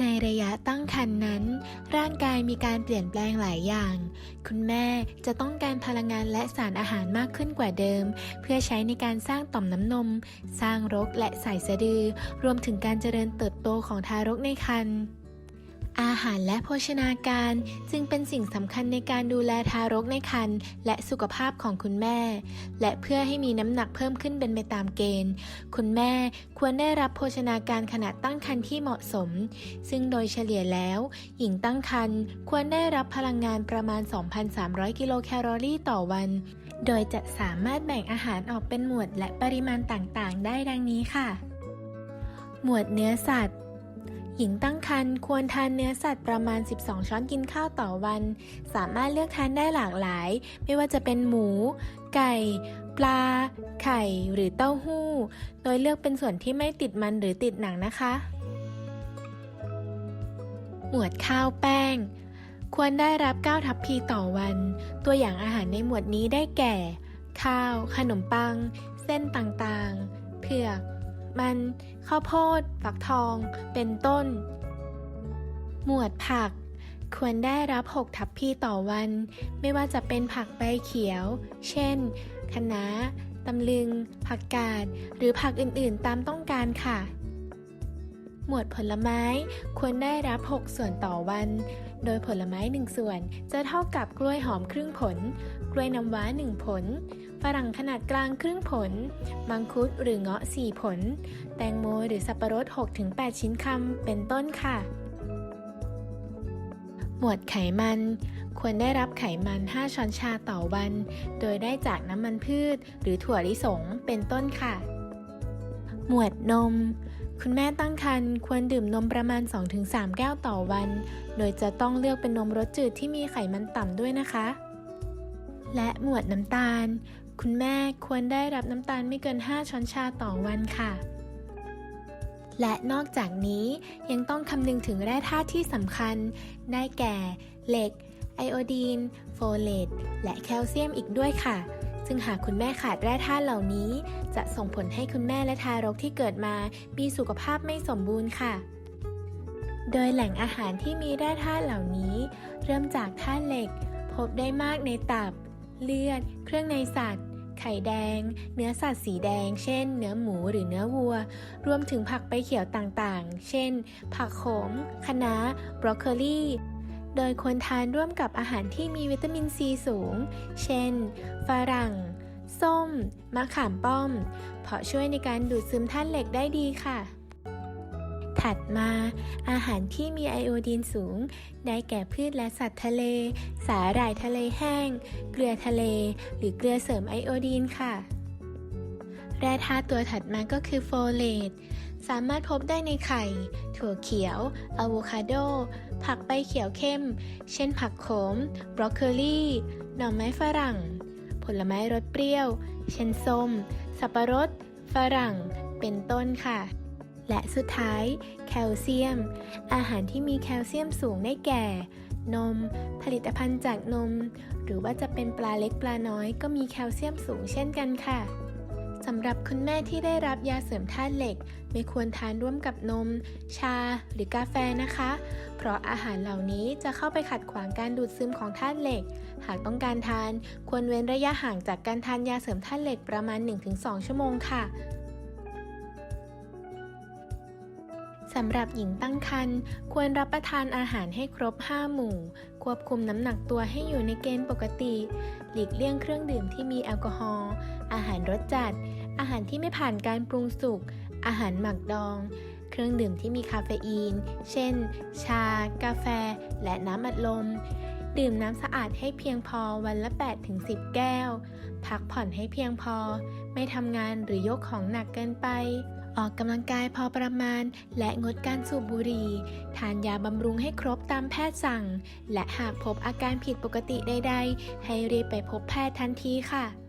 ในระยะตั้งครรภ์นั้น ร่างกายมีการเปลี่ยนแปลงหลายอย่าง คุณแม่จะต้องการพลังงานและสารอาหารมากขึ้นกว่าเดิม เพื่อใช้ในการสร้างต่อมน้ำนม สร้างรกและสายสะดือ รวมถึงการเจริญเติบโตของทารกในครรภ์ อาหารและโภชนาการจึงเป็นสิ่งสำคัญในการดูแลทารกในครรภ์และสุขภาพของคุณแม่ และเพื่อให้มีน้ำหนักเพิ่มขึ้นเป็นไปตามเกณฑ์ คุณแม่ควรได้รับโภชนาการขณะตั้งครรภ์ที่เหมาะสม ซึ่งโดยเฉลี่ยแล้ว หญิงตั้งครรภ์ควรได้รับพลังงานประมาณ 2,300 กิโลแคลอรี่ต่อวัน โดยจะสามารถแบ่งอาหารออกเป็นหมวดและปริมาณต่างๆ ได้ดังนี้ค่ะ หมวดเนื้อสัตว์ หญิงตั้งครรภ์ควรทานเนื้อสัตว์ประมาณ 12 ช้อนกินข้าวต่อวัน สามารถเลือกทานได้หลากหลาย ไม่ว่าจะเป็นหมู ไก่ ปลา ไข่ หรือเต้าหู้ โดยเลือกเป็นส่วนที่ไม่ติดมันหรือติดหนังนะคะ หมวดข้าวแป้ง ควรได้รับ 9 ทัพพีต่อวัน ตัวอย่างอาหารในหมวดนี้ได้แก่ ข้าว ขนมปัง เส้นต่างๆ เผือก มันข้าวโพดฟักทอง เป็นต้น หมวดผัก ควรได้รับ 6 ทัพพีต่อวัน ไม่ว่าจะเป็นผักใบเขียว เช่น คะน้าตำลึง ผักกาด หรือผักอื่นๆ ตามต้องการค่ะ หมวดผลไม้ ควรได้รับ 6 ส่วนต่อวัน โดยผลไม้ 1 ส่วน จะเท่ากับกล้วยหอมครึ่งผล กล้วยน้ำว้า 1 ผล ฝรั่งขนาดกลางครึ่งผล มังคุดหรือเงาะ 4 ผล แตงโมหรือสับปะรด 6-8 ชิ้นคำ เป็นต้นค่ะ หมวดไขมัน ควรได้รับไขมัน 5 ช้อนชาต่อวัน โดยได้จากน้ำมันพืช หรือถั่วลิสง เป็นต้นค่ะ หมวดนม คุณแม่ตั้งครรภ์ควรดื่มนมประมาณ 2-3 แก้วต่อวัน โดยจะต้องเลือกเป็นนมรสจืดที่มีไขมันต่ำด้วยนะคะ และหมวดน้ำตาล คุณแม่ควรได้รับน้ำตาลไม่เกิน 5 ช้อนชาต่อวันค่ะ และนอกจากนี้ยังต้องคำนึงถึงแร่ธาตุที่สำคัญ ได้แก่ เหล็ก ไอโอดีน โฟเลต และแคลเซียมอีกด้วยค่ะ ซึ่งหากคุณแม่ขาดแร่ธาตุเหล่านี้ จะส่งผลให้คุณแม่และทารกที่เกิดมามีสุขภาพไม่สมบูรณ์ค่ะ โดยแหล่งอาหารที่มีแร่ธาตุเหล่านี้ เริ่มจากธาตุเหล็ก พบได้มากในตับ เลือด เครื่องในสัตว์ไข่แดง เนื้อสัตว์สีแดง เช่น เนื้อหมูหรือเนื้อวัว รวมถึงผักใบเขียวต่างๆ เช่น ผักโขมคะน้า บรอกโคลี โดยควรทานร่วมกับอาหารที่มีวิตามินซีสูง เช่น ฝรั่ง ส้ม มะขามป้อม เพราะช่วยในการดูดซึมธาตุเหล็กได้ดีค่ะ ถัดมา อาหารที่มีไอโอดีนสูง ได้แก่พืชและสัตว์ทะเล สาหร่ายทะเลแห้ง เกลือทะเล หรือเกลือเสริมไอโอดีนค่ะ แร่ธาตุตัวถัดมาก็คือโฟเลต สามารถพบได้ในไข่ ถั่วเขียวอะโวคาโด ผักใบเขียวเข้ม เช่นผักโขม บรอกโคลีหน่อไม้ฝรั่ง ผลไม้รสเปรี้ยว เช่นส้ม สับปะรด ฝรั่ง เป็นต้นค่ะ และสุดท้าย แคลเซียม อาหารที่มีแคลเซียมสูงได้แก่ นม ผลิตภัณฑ์จากนม หรือว่าจะเป็นปลาเล็กปลาน้อยก็มีแคลเซียมสูงเช่นกันค่ะ สำหรับคุณแม่ที่ได้รับยาเสริมธาตุเหล็ก ไม่ควรทานร่วมกับนม ชา หรือกาแฟนะคะ เพราะอาหารเหล่านี้จะเข้าไปขัดขวางการดูดซึมของธาตุเหล็ก หากต้องการทาน ควรเว้นระยะห่างจากการทานยาเสริมธาตุเหล็กประมาณ 1-2 ชั่วโมงค่ะสำหรับหญิงตั้งครรภ์ควรรับประทานอาหารให้ครบ 5 หมู่ ควบคุมน้ำหนักตัวให้อยู่ในเกณฑ์ปกติ หลีกเลี่ยงเครื่องดื่มที่มีแอลกอฮอล์อาหารรสจัด อาหารที่ไม่ผ่านการปรุงสุก อาหารหมักดอง เครื่องดื่มที่มีคาเฟอีน เช่น ชา กาแฟ และน้ำอัดลม ดื่มน้ำสะอาดให้เพียงพอวันละ 8-10 แก้ว พักผ่อนให้เพียงพอ ไม่ทำงานหรือยกของหนักเกินไป ออกกำลังกายพอประมาณ และงดการสูบบุหรี่ ทานยาบำรุงให้ครบตามแพทย์สั่ง และหากพบอาการผิดปกติใดๆ ให้รีบไปพบแพทย์ทันทีค่ะ